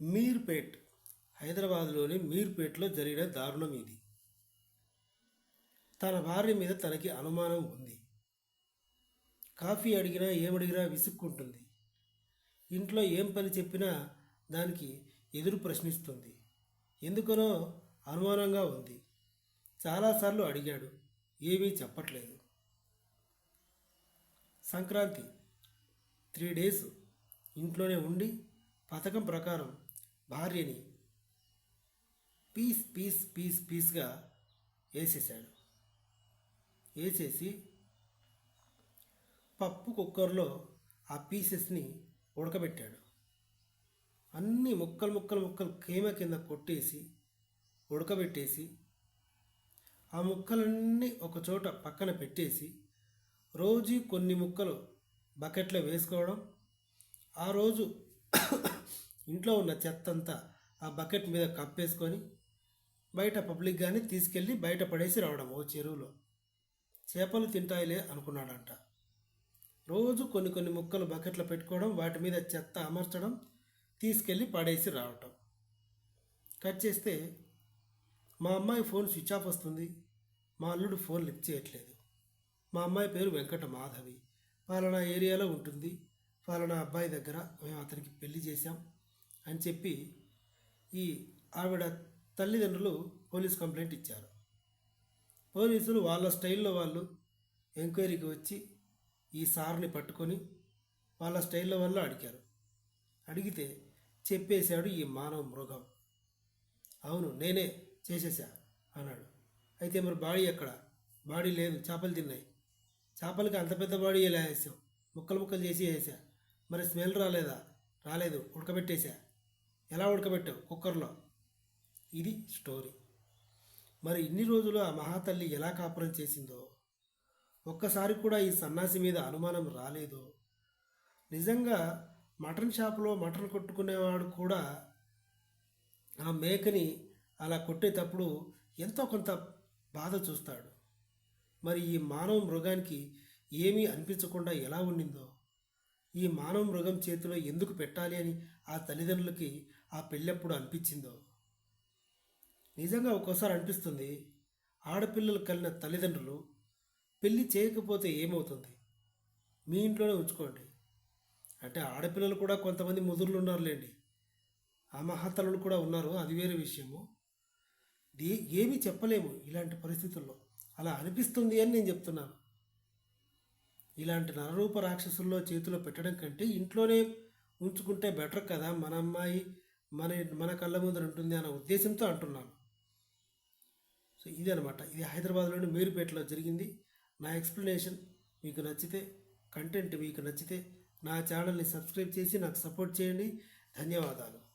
మీర్పేట్ హైదరాబాద్లోని మీర్పేట్లో జరిగిన దారుణం ఇది. తన భార్య మీద తనకి అనుమానం ఉంది. కాఫీ అడిగినా ఏమడిగినా విసుక్కుంటుంది. ఇంట్లో ఏం పని చెప్పినా దానికి ఎదురు ప్రశ్నిస్తుంది. ఎందుకనో అనుమానంగా ఉంది. చాలాసార్లు అడిగాడు ఏమీ చెప్పట్లేదు. సంక్రాంతి త్రీ డేస్ ఇంట్లోనే ఉండి పథకం ప్రకారం భార్యని పీస్ పీస్ పీస్ పీస్గా వేసేసాడు వేసేసి పప్పు కుక్కర్లో ఆ పీసెస్ని ఉడకబెట్టాడు. అన్ని ముక్కలు ముక్కలు ముక్కలు కేమ కింద కొట్టేసి ఉడకబెట్టేసి ఆ ముక్కలన్నీ ఒక చోట పక్కన పెట్టేసి రోజు కొన్ని ముక్కలు బకెట్లో వేసుకోవడం ఆ రోజు ఇంట్లో ఉన్న చెత్త అంతా ఆ బకెట్ మీద కప్పేసుకొని బయట పబ్లిక్ కానీ తీసుకెళ్ళి బయట పడేసి రావడం ఓ చెరువులో. చేపలు తింటాయిలే అనుకున్నాడంట. రోజు కొన్ని కొన్ని ముక్కలు బకెట్లో పెట్టుకోవడం వాటి మీద చెత్త అమర్చడం తీసుకెళ్ళి పడేసి రావటం. కట్ చేస్తే మా అమ్మాయి ఫోన్ స్విచ్ ఆఫ్ వస్తుంది. మా అల్లుడు ఫోన్ లిఫ్ట్ చేయట్లేదు. మా అమ్మాయి పేరు వెంకట మాధవి పాలనా ఏరియాలో ఉంటుంది. ఫలానా అబ్బాయి దగ్గర మేము అతనికి పెళ్ళి చేశాం అని చెప్పి ఈ ఆవిడ తల్లిదండ్రులు పోలీస్ కంప్లైంట్ ఇచ్చారు. పోలీసులు వాళ్ళ స్టైల్లో వాళ్ళు ఎంక్వైరీకి వచ్చి ఈ సార్ని పట్టుకొని వాళ్ళ స్టైల్లో వాళ్ళు అడిగారు. అడిగితే చెప్పేశాడు ఈ మానవ మృగం. అవును నేనే చేసేసా అన్నాడు. అయితే మరి బాడీ ఎక్కడ? బాడీ లేదు చేపలు తిన్నాయి. చేపలకి అంత పెద్ద బాడీ ఎలా వేసావు? ముక్కలు ముక్కలు చేసి వేసా మరి స్మెల్ రాలేదా? రాలేదు. ఉడకబెట్టేశా. ఎలా ఉడకబెట్టావు? కుక్కర్లో. ఇది స్టోరీ. మరి ఇన్ని రోజులు ఆ మహాతల్లి ఎలా కాపురం చేసిందో? ఒక్కసారి కూడా ఈ సన్నాసి మీద అనుమానం రాలేదు. నిజంగా మటన్ షాపులో మటన్ కొట్టుకునేవాడు కూడా ఆ మేకని అలా కొట్టేటప్పుడు ఎంతో కొంత బాధ చూస్తాడు. మరి ఈ మానవ మృగానికి ఏమీ అనిపించకుండా ఎలా ఉండిందో? ఈ మానవ మృగం చేతిలో ఎందుకు పెట్టాలి అని ఆ తల్లిదండ్రులకి ఆ పెళ్ళెప్పుడు అనిపించిందో? నిజంగా ఒక్కోసారి అనిపిస్తుంది ఆడపిల్లలు కలిగిన తల్లిదండ్రులు పెళ్ళి చేయకపోతే ఏమవుతుంది? మీ ఇంట్లోనే ఉంచుకోండి. అంటే ఆడపిల్లలు కూడా కొంతమంది ముదురులు ఉన్నారులేండి. ఆ మహాతల్లులు కూడా ఉన్నారు అది వేరే విషయము. ఏమీ చెప్పలేము ఇలాంటి పరిస్థితుల్లో. అలా అనిపిస్తుంది అని నేను చెప్తున్నాను. ఇలాంటి నరరూప రాక్షసుల్లో చేతిలో పెట్టడం కంటే ఇంట్లోనే ఉంచుకుంటే బెటర్ కదా? మన అమ్మాయి మన మన కళ్ళ ముందర ఉంటుంది అనే ఉద్దేశంతో అంటున్నాను. సో ఇది అనమాట ఇది హైదరాబాద్లోని మేరుపేటలో జరిగింది. నా ఎక్స్ప్లెనేషన్ మీకు నచ్చితే కంటెంట్ మీకు నచ్చితే నా ఛానల్ని సబ్స్క్రైబ్ చేసి నాకు సపోర్ట్ చేయండి. ధన్యవాదాలు.